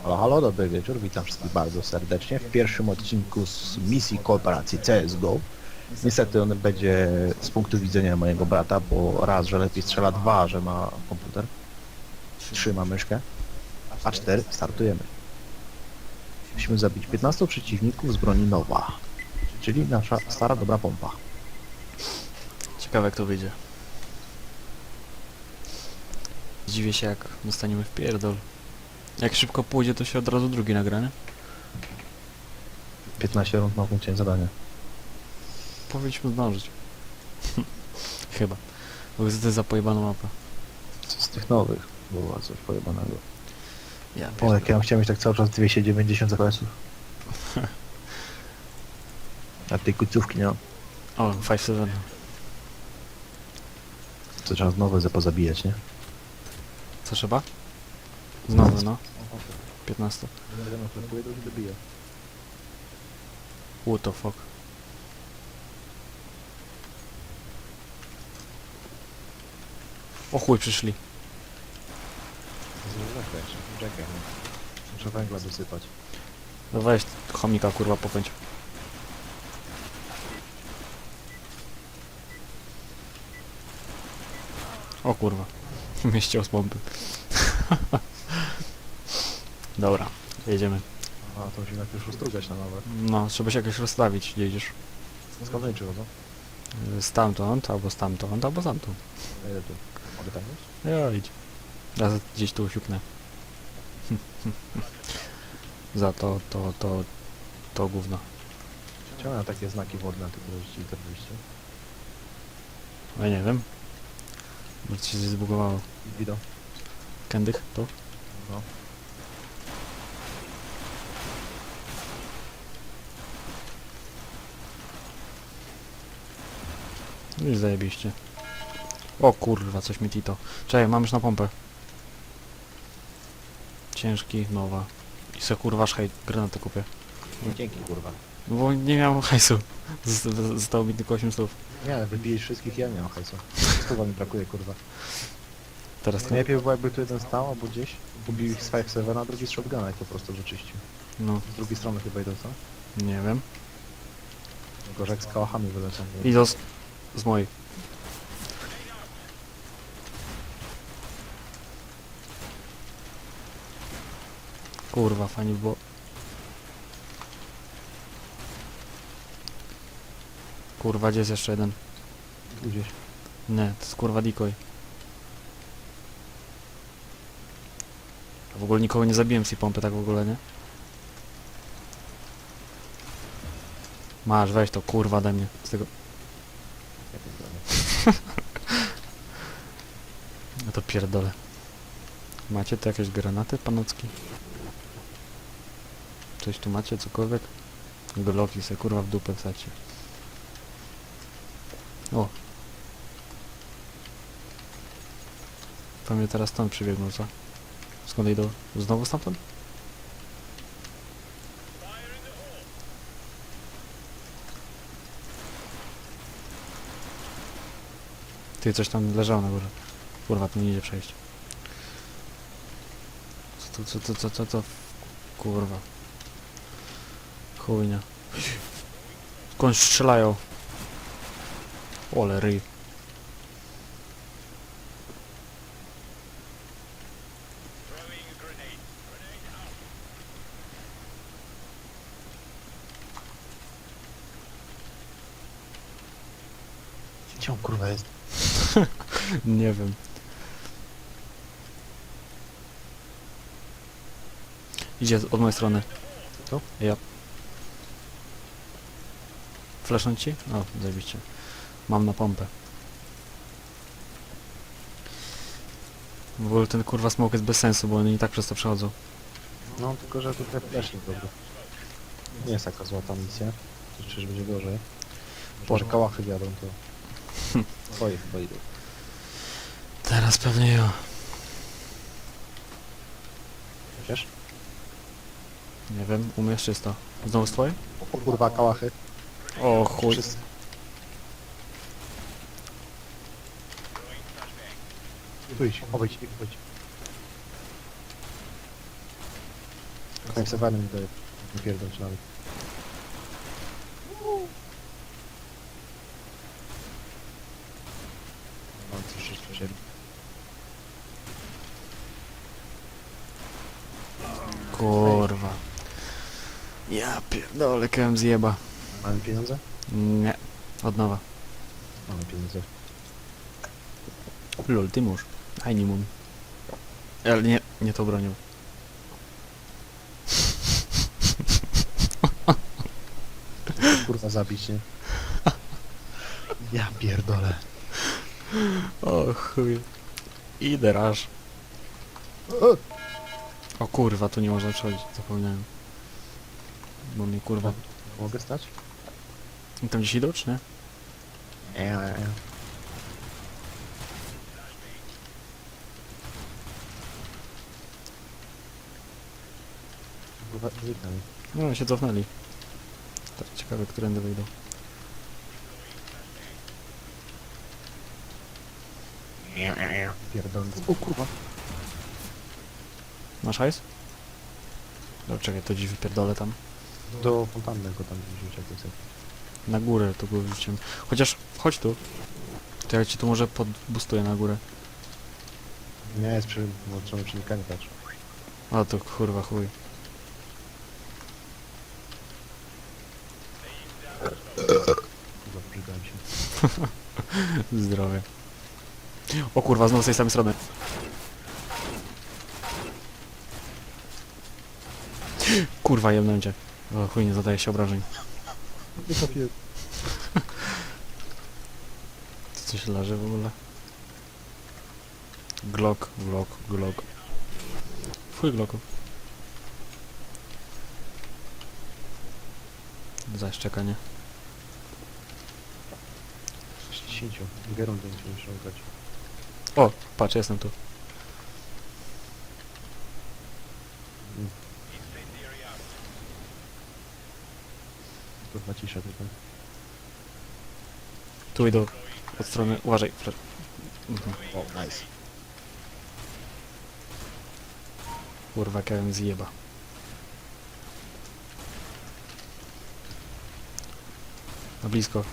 Halo, halo, dobry wieczór, witam wszystkich bardzo serdecznie w pierwszym odcinku z misji kooperacji CSGO. Niestety on będzie z punktu widzenia mojego brata, bo raz, że lepiej strzela, dwa, że ma komputer, trzy ma myszkę, a cztery startujemy. Musimy zabić 15 przeciwników z broni nowa, czyli nasza stara dobra pompa. Ciekawe jak to wyjdzie. Dziwię się jak dostaniemy w pierdol. Jak szybko pójdzie to się od razu drugi nagra, nie? 15 rund na punkcie zadania. Powinniśmy zdążyć. Chyba. Bo jest za pojebana mapa. Co z tych nowych było coś pojebanego. Ja O, jak ja bym chciał mieć tak cały czas 290 FPS-ów. A tej kucówki nie mam. O, 5-7. To trzeba znowu zapozabijać, nie? Co trzeba? Znowu, no. 15. Jeden oklepuje, drugi dobija. What the fuck. O chuj, przyszli. Czekaj, Muszę węgla dosypać. No weź chomika kurwa popędź. O kurwa. Mieściał z pompy. Dobra, jedziemy. A, to musimy najpierw rozstrugać na nowe. No, trzeba się jakoś rozstawić, gdzie idziesz. Skąd oni przychodzą? Y, Stamtąd, albo stamtąd, albo stamtąd. A ile tu? Mogę tam iść? Ja idź. Ja za- gdzieś tu siupnę. Za to, to, to, to gówno. Czemu na takie znaki wodne tylko rzucili te wyjście? Ja nie wiem. Może ci się zbugowało. Wido. Kędych, to? No. No i zajebiście. O kurwa, coś mi tito. Czekaj, mam już na pompę. Ciężki, nowa. I se kurwa szhej, granatę kupię. Dzięki, kurwa. No Bo nie miałem hajsu. Z- Zostało mi tylko 8 słów. Nie, wybijesz wszystkich, ja nie mam hajsu. Słowa mi brakuje, kurwa. Teraz to? Najlepiej by było, jakby tu jeden stał, albo gdzieś. Pobił ich z 5-7, a drugi z shotguna i po prostu wyczyścił. No, Z drugiej strony chyba idą, co? nie wiem. Jak z kałachami wylecą. I do z, mojej. Kurwa, fajnie by było. Kurwa, gdzie jest jeszcze jeden? Gdzieś. Nie, to jest kurwa decoy. W ogóle nikogo nie zabiłem z tej pompy tak w ogóle, nie? Masz, weź to kurwa ode mnie. Z tego... Ja pierdolę. No to pierdolę. Macie tu jakieś granaty, panocki? Coś tu macie, cokolwiek? Glocki se kurwa w dupę wsacie. O! Pewnie teraz stąd przybiegną, co? Skąd idą? Znowu stamtąd? Ty, coś tam leżało na górze. Kurwa, tu nie idzie przejść. Co, co, co, co, co, co? Kurwa. Chujnia. Skąd strzelają? Ole ryj. Gdzie on kurwa jest? Nie wiem. Idzie od mojej strony. Tu? Ja. Flashnąć ci? O, zajebiście. Mam na pompę. W ogóle ten kurwa smoke jest bez sensu, bo oni i tak przez to przechodzą. No, tylko że tutaj flashing dobry. Nie jest taka złota misja. To przecież będzie gorzej. Może kałachy wiadą to. Twoje chyba idą. Teraz pewnie ja. Wiesz? Nie wiem, umiesz czysto. Znowu z twojej? O kurwa, kałachy. O chuj. Wszyscy. Tu idź, obejdź, obejdź. Mi daje. Nie pierdol się nawet. Mam coś jeszcze wzięli. Kurwa. Ja pierdolę, KM zjeba. Mamy pieniądze? Nie. Od nowa. Mamy pieniądze. Lol, ty mórz. Daj nie mum. Ale nie, nie to bronią. Kurwa zabić, nie? Ja pierdolę. O chuj. Idę raż. O! O kurwa, tu nie można przechodzić, zapomniałem. Bo mnie kurwa... Mogę stać? I tam gdzieś idą, czy nie? Nie, nie, nie. Kurwa, zniknęli. No, się cofnęli. Tak, ciekawe, którędy wyjdą. Pierdolę. O kurwa. Masz hajs? No czekaj, to dziś wypierdolę tam. Do fontanny go tam wrzucić jak chcę. Na górę to go wrzuciłem. Chociaż, chodź tu. To ja ci tu może podbustuję na górę. Nie, jest przy włączonym czynnika, nie patrz. A to kurwa chuj. Kurwa, przydałem się. Zdrowie. O kurwa, znowu z tej samej strony. Kurwa, jemnę cię. O chuj, nie zadaje się obrażeń. Nie trafiłem. Co coś leży w ogóle? Glock, Glock, Glock. Fuj Glocków. Zaś czekanie. 60. Drugie rundy musimy ściągać. O, patrz, jestem tu. Kurwa cisza tutaj. Tu idą od strony. Uważaj, flash. Mhm. O, nice. Kurwa, KM zjeba. Na blisko.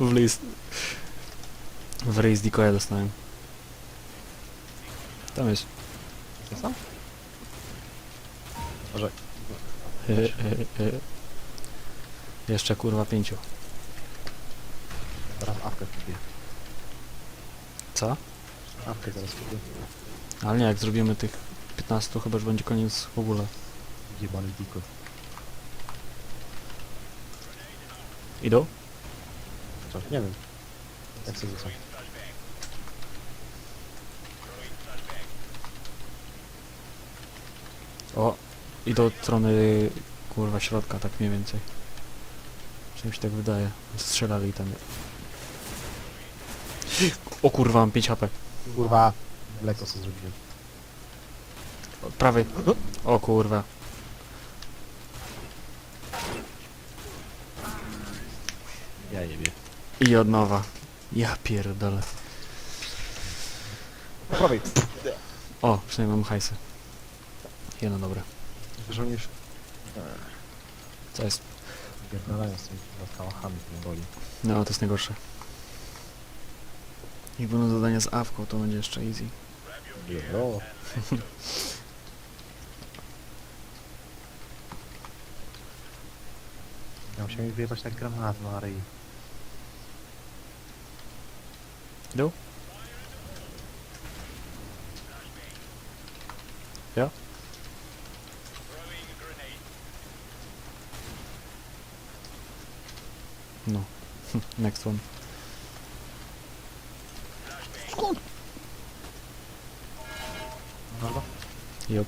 w list. W rejs decoya dostałem. Tam jest. Co sam? Jeszcze kurwa pięciu. Zaraz awkę kupię. Co? Awkę zaraz kupię. Ale nie, jak zrobimy tych 15, to chyba już będzie koniec w ogóle. Jebany diko. Idą? Co? Nie wiem. Jak sobie rzucam? O, idą od strony kurwa środka, tak mniej więcej. Czy mi się tak wydaje. Strzelali tam. O kurwa, mam 5 HP. Kurwa. Mleko sobie zrobiłem. Prawy. O kurwa. Ja jebie. I od nowa. Ja pierdolę. Po prawej. O, przynajmniej mam hajsy. Jedno dobre. Żołnierz. Co jest? Pierdolają z tymi kurwa kałachami, mnie boli. No, to jest najgorsze. Jak będą zadania z awką, to będzie jeszcze easy. Jebro. Ja musiałem mi wyjebać tak granat, no ale i... Idą? Ja? No. Next one. Skąd? Dobra. Jop.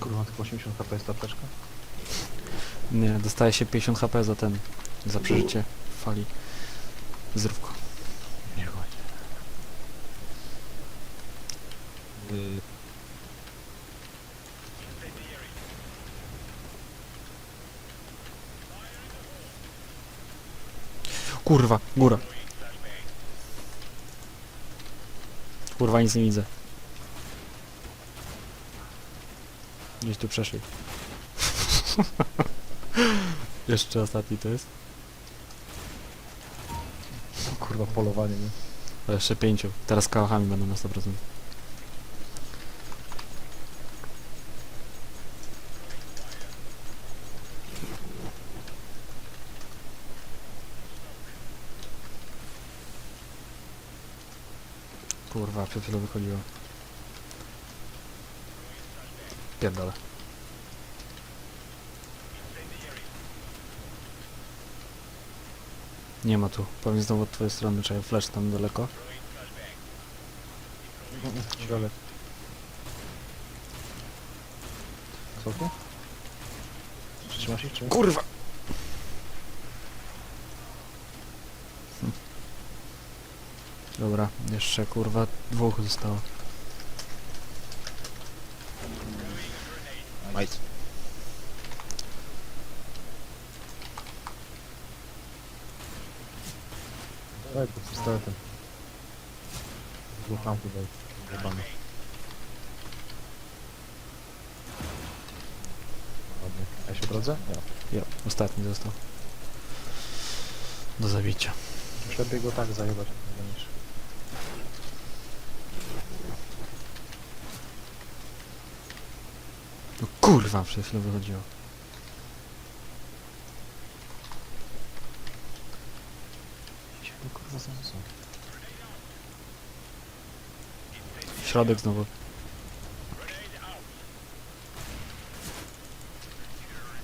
Kurwa, tylko 80 HP jest ta apteczka? Nie, dostaje się 50 HP za ten. Za przeżycie fali. Zdrówko. Kurwa, góra. Kurwa, nic nie widzę. Gdzieś tu przeszli. Jeszcze ostatni to jest. Kurwa, polowanie, nie? To jeszcze pięciu. Teraz kałachami będą na 100%. Kurwa, przed chwilą wychodziło. Pierdolę. Nie ma tu. Pewnie znowu od twojej strony, czy flash tam daleko. Środek. Co to? Trzymasz ich? Kurwa! Dobra, jeszcze kurwa dwóch zostało. Majc. Daj pod pistoletem. Słucham tutaj. Jebany. Ładnie. A się w drodze? Ja. Jo, ostatni został. Do zabicia. Już lepiej go tak zajebać niż... No kurwa, przed chwilą wychodziło. Go kurwa znalazł? Środek znowu.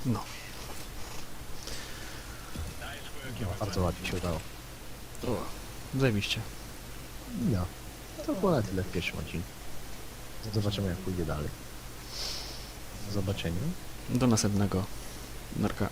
No. Bardzo ładnie się udało. Zajebiście. No. To było na tyle w pierwszym odcinku. Zobaczymy jak pójdzie dalej. Do zobaczenia. Do następnego. Narka.